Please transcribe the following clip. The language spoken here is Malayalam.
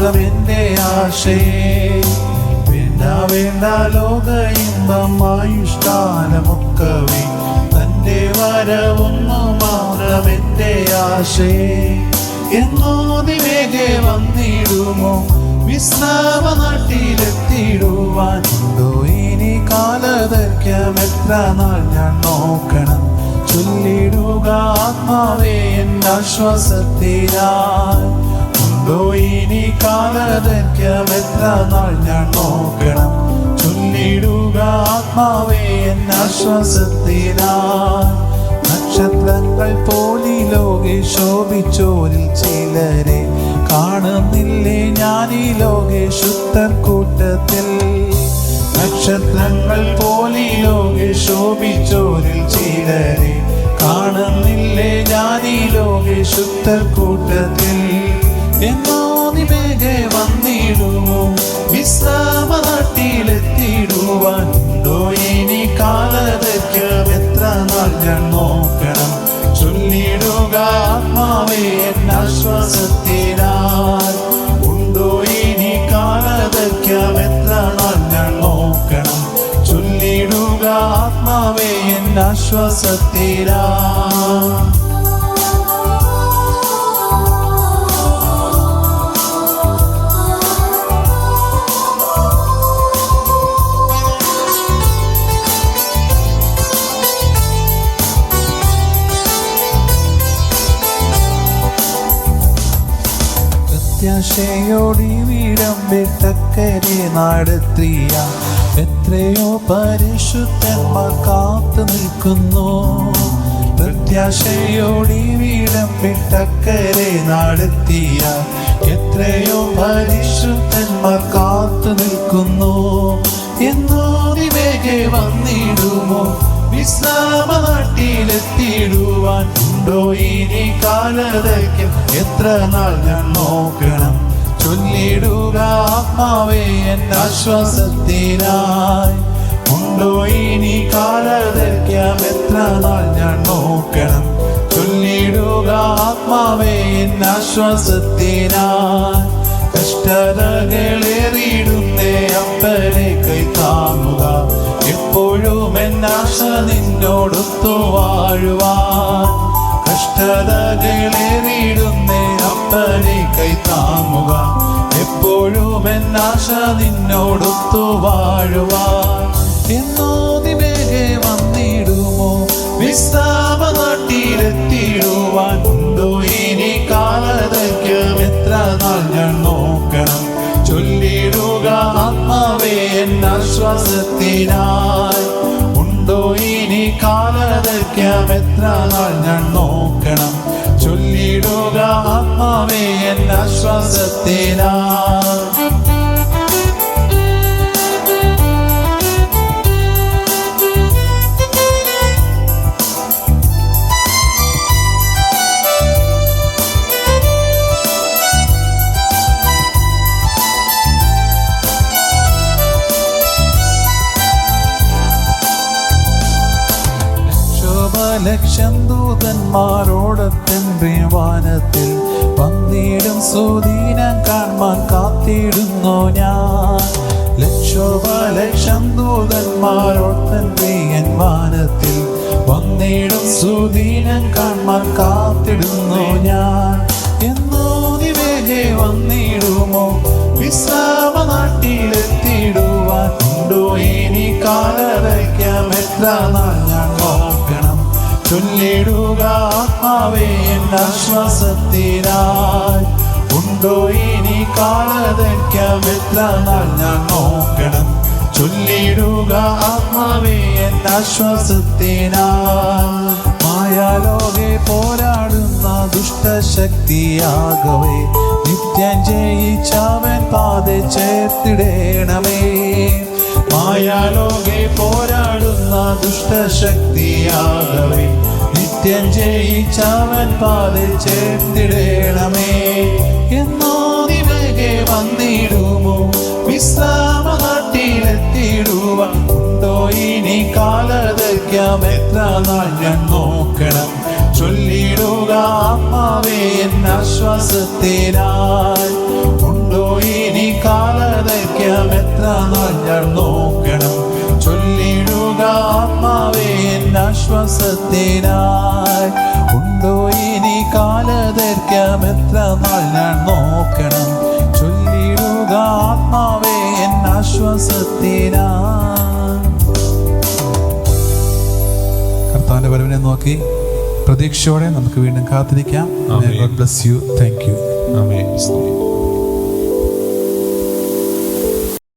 മാത്രമെന്റെ ആശയേ വേണ്ട വേണ്ട ലോക ഇമ്പമായുഷ്കാലമൊക്കവേ തന്റെ വരവൊന്നു മാത്രമെന്റെ ആശയേ എന്നോ നിവേകെ വന്നിടുമോ? വിശ്രാമ നാട്ടിലെത്തിടുവാൻ ഉണ്ടോ ഇനി കാലദൈർഘ്യം എത്ര നാൾ ഞാൻ നോക്കണം? ചൊല്ലിടുക ആത്മാവേ എന്റെ ആശ്വാസത്തിനായി ഉണ്ടോ ഇനി കാണാതെത്ര നാൾ ഞാൻ നോക്കണം? ചൊല്ലിടുക ആത്മാവേ എൻ ആശ്വാസത്തിനായി നക്ഷത്രങ്ങൾ പോലി ലോകെ ശോഭിച്ചോരിൽ ചിലരെ കാണുന്നില്ലേ ഞാൻ ഈ ലോകെ ശുദ്ധർ കൂട്ടത്തിൽ? നക്ഷത്രങ്ങൾ പോലി ലോകെ ശോഭിച്ചോരിൽ ചിലരെ കാണുന്നില്ലേ ഞാൻ ഈ ലോകെ ശുദ്ധർ കൂട്ടത്തിൽ? എന്നോ നിവേഗെ വന്നിടുമോ? വിശ്രാമ നാട്ടിലെത്തിടുവാൻ ഇനി കാലതയ്ക്കും എത്ര നാൾ ഞാൻ നോക്കണം? ചൊല്ലിടുക ആത്മാവേ എൻ ഞാൻ ആത്മാവേ എൻ പ്രത്യാശയോടി വീടം വിട്ടക്കരെ നടത്തിയ എത്രയോ പരിശുദ്ധന്മ കാത്തു നിൽക്കുന്നു. പ്രത്യാശയോടി വീടം വിട്ടക്കരെ നടത്തിയ എത്രയോ പരിശുദ്ധന്മ കാത്തു നിൽക്കുന്നു. എന്നോ വിവേകെ വന്നിടുമോ? വിശ്രാമ നാട്ടിലെത്തിടുവാൻ ഉണ്ടോ ഇനി കാലതയ്ക്കും എത്ര നാൾ ഞാൻ നോക്കണം? ചൊല്ലിടുക ആത്മാവേ എൻ ആശ്വാസത്തിനായി. ഉണ്ടോ ഇനി കാലതയ്ക്കാം എത്ര നാൾ ഞാൻ നോക്കണം? ചൊല്ലിടുക ആത്മാവേ എൻ ആശ്വാസത്തിനായി. കഷ്ടതകളേറിയിടുന്നേ അപ്പനെ കൈ താങ്ങുക. എപ്പോഴും എന്നാശ നിന്നോടൊത്തു വാഴുവാൻ. കഷ്ടതകളേറിയിടുന്നേ അപ്പനെ കൈ താങ്ങുക. എപ്പോഴും എന്നാശ നിന്നോടൊത്തു വാഴുവാൻ എന്നോ നിവേഗെ വന്നിടുമോ? വിശ്രാമ നാട്ടിലെത്തിയിടുവാൻ ഉണ്ടോ? ഇനി കാലതയ്ക്കും എത്ര നാൾ ഞാൻ നോക്കണം? ചൊല്ലിടുക ആത്മാവേ ഉണ്ടോ ഇനി കാലതയ്ക്കാം എത്ര നാൾ ഞാൻ നോക്കണം? ചൊല്ലിടുക ആത്മാവേ എൻ ആശ്വാസത്തിനായി ശോഭലക്ഷം ദൂതന്മാരോടത്തെ വാനത്തിൽ വന്നിടും സുദീനം കാണാൻ കാത്തിടുന്നു ഞാൻ. ലക്ഷോപലക്ഷം ദൂതന്മാരോടത്തെ വാനത്തിൽ വന്നിടും സുദീനം കാണാൻ കാത്തിടുന്നു ഞാൻ. എന്നോ നിവേഹെ വന്നിടുമോ? വിശ്രാമ നാട്ടിലെത്തിടുവാൻ ഉണ്ടോ ഇനി കാലവയ്ക്കാം എത്ര നാൾ ചൊല്ലിടുക ആത്മാവേ എന്റെ ആശ്വാസത്തിനായി. ഉണ്ടോ ഇനി കാലതയ്ക്കാം എത്ര നാൾ ഞാൻ നോക്കണം. ചൊല്ലിടുക ആത്മാവേ എന്റെ ആശ്വാസത്തിനാൽ മായാലോകെ പോരാടുന്ന ദുഷ്ടശക്തിയാകവേ നിത്യം ജയിച്ചവൻ പാതെ ചേർത്തിടേണമേ. മായാലോകെ പോരാടുന്ന ദുഷ്ടശക്തിയാകവേ. നിത്യം ജയിച്ചവൻ പാത ചേർത്തിടേണമേ. എന്നോ നിവകെ വന്നിടുമോ? വിശ്രാമ ഇനി കാലതയ്ക്കാം എത്ര നാൾ ഞാൻ നോക്കണം? ചൊല്ലിടുക ആത്മാവേ എന്ന ആശ്വാസത്തിനായി കാലതയ്ക്കാം ഞാൻ നോക്കണം. ചൊല്ലിടുക ആത്മാവേ ആശ്വാസത്തിനായി. ഉണ്ടോ ഇനി കാലതയ്ക്കാം എത്ര നാൾ ഞാൻ നോക്കണം. ചൊല്ലിടുക ആത്മാവേ ആശ്വാസത്തിനായി. കർത്താവിന്റെ വരവിനെ നോക്കി പ്രതീക്ഷയോടെ നമുക്ക് വീണ്ടും കാത്തിരിക്കാം. ആമേൻ. Bless you thank you amen.